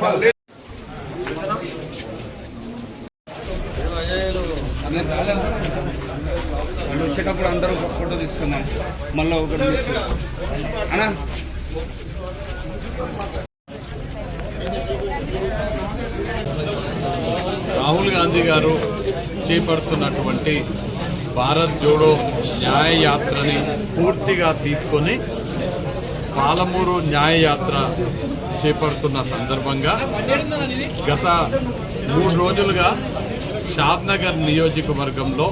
Fund వాళ్ళు వచ్చేటప్పుడు అందరూ ఒక ఫోటో తీసుకున్నాం మళ్ళీ ఒకటి తీసుకున్నాం. రాహుల్ గాంధీ గారు చేపడుతున్నటువంటి భారత్ జోడో న్యాయ యాత్రని పూర్తిగా తీసుకొని పాలమూరు న్యాయయాత్ర చేపడుతున్న సందర్భంగా గత మూడు రోజులుగా షాద్నగర్ నియోజకవర్గంలో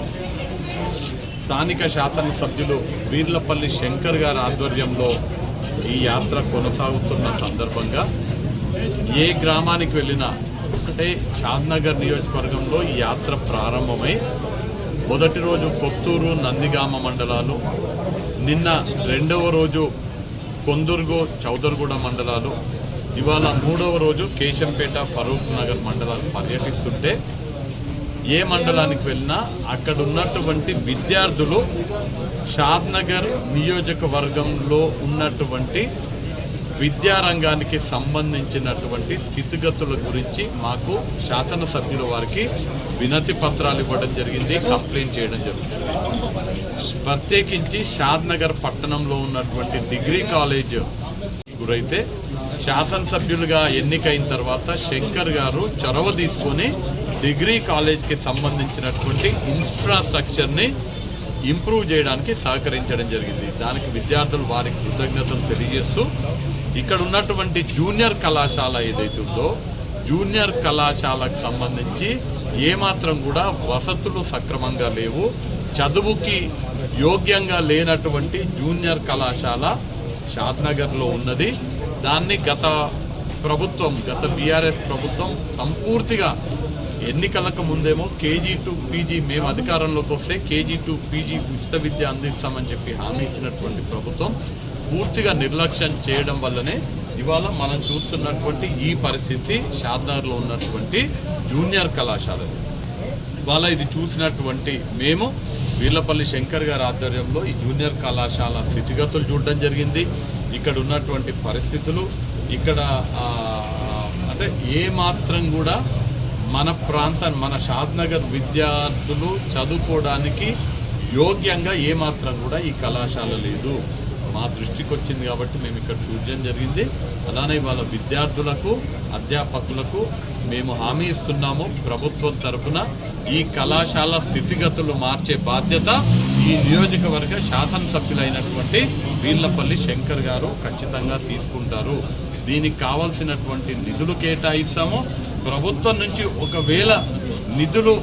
స్థానిక శాసనసభ్యులు వీర్లపల్లి శంకర్ గారి ఆధ్వర్యంలో ఈ యాత్ర కొనసాగుతున్న సందర్భంగా ఏ గ్రామానికి వెళ్ళినా అంటే షాద్నగర్ నియోజకవర్గంలో ఈ యాత్ర ప్రారంభమై మొదటి రోజు కొత్తూరు నందిగామ మండలాలు నిన్న రెండవ రోజు కొందుర్గు చౌదర్గూడ మండలాలు. ఇవాళ మూడవ రోజు కేశంపేట ఫరూక్ నగర్ మండలాలు పర్యటిస్తుంటే ఏ మండలానికి వెళ్ళినా అక్కడ ఉన్నటువంటి విద్యార్థులు షాద్నగర్ నియోజకవర్గంలో ఉన్నటువంటి విద్యారంగానికి సంబంధించినటువంటి స్థితిగతుల గురించి మాకు శాసనసభ్యుల వారికి వినతి పత్రాలు ఇవ్వడం జరిగింది కంప్లైంట్ చేయడం జరిగింది. ప్రత్యేకించి షాద్నగర్ పట్టణంలో ఉన్నటువంటి డిగ్రీ కాలేజ్ గురైతే శాసనసభ్యులుగా ఎన్నికైన తర్వాత శంకర్ గారు చొరవ తీసుకొని డిగ్రీ కాలేజ్కి సంబంధించినటువంటి ఇన్ఫ్రాస్ట్రక్చర్ని ఇంప్రూవ్ చేయడానికి సహకరించడం జరిగింది. దానికి విద్యార్థులు వారికి కృతజ్ఞతలు తెలియజేస్తూ ఇక్కడ ఉన్నటువంటి జూనియర్ కళాశాల ఏదైతే ఉందో జూనియర్ కళాశాలకు సంబంధించి ఏమాత్రం కూడా వసతులు సక్రమంగా లేవు. చదువుకి యోగ్యంగా లేనటువంటి జూనియర్ కళాశాల షాద్నగర్లో ఉన్నది. దాన్ని గత ప్రభుత్వం గత బీఆర్ఎస్ ప్రభుత్వం సంపూర్తిగా ఎన్నికలకు ముందేమో కేజీ టు పీజీ మేము అధికారంలోకి వస్తే కేజీ టు పీజీ ఉచిత విద్య అందిస్తామని చెప్పి హామీ ఇచ్చినటువంటి ప్రభుత్వం. పూర్తిగా నిర్లక్ష్యం చేయడం వల్లనే ఇవాళ మనం చూస్తున్నటువంటి ఈ పరిస్థితి షాద్నగర్లో ఉన్నటువంటి జూనియర్ కళాశాల ఇవాళ ఇది చూసినటువంటి మేము వీర్లపల్లి శంకర్ గారి ఆధ్వర్యంలో ఈ జూనియర్ కళాశాల స్థితిగతులు చూడడం జరిగింది. ఇక్కడ ఉన్నటువంటి పరిస్థితులు ఇక్కడ అంటే ఏ మాత్రం కూడా మన ప్రాంతం మన షాద్నగర్ విద్యార్థులు చదువుకోవడానికి యోగ్యంగా ఏమాత్రం కూడా ఈ కళాశాల లేదు. మా దృష్టికి వచ్చింది కాబట్టి మేము ఇక్కడ చూడడం జరిగింది. అలానే వాళ్ళ విద్యార్థులకు అధ్యాపకులకు మేము హామీ ఇస్తున్నాము. ప్రభుత్వం తరఫున ఈ కళాశాల స్థితిగతులు మార్చే బాధ్యత ఈ నియోజకవర్గ శాసనసభ్యులైనటువంటి వీళ్ళపల్లి శంకర్ గారు ఖచ్చితంగా తీసుకుంటారు. దీనికి కావాల్సినటువంటి నిధులు కేటాయిస్తాము. ప్రభుత్వం నుంచి ఒకవేళ నిధులు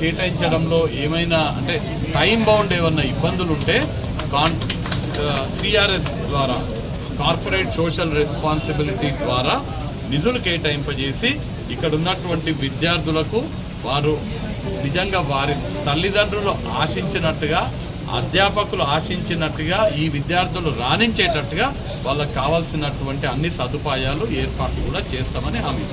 కేటాయించడంలో ఏమైనా అంటే టైం బౌండ్ ఏమన్నా ఇబ్బందులు ఉంటే కాన్ సిఆర్ఎస్ ద్వారా కార్పొరేట్ సోషల్ రెస్పాన్సిబిలిటీ ద్వారా నిధులు కేటాయింపజేసి ఇక్కడ ఉన్నటువంటి విద్యార్థులకు వారు నిజంగా వారి తల్లిదండ్రులు ఆశించినట్టుగా అధ్యాపకులు ఆశించినట్టుగా ఈ విద్యార్థులు రాణించేటట్టుగా వాళ్ళకు కావాల్సినటువంటి అన్ని సదుపాయాలు ఏర్పాట్లు కూడా చేస్తామని హామీ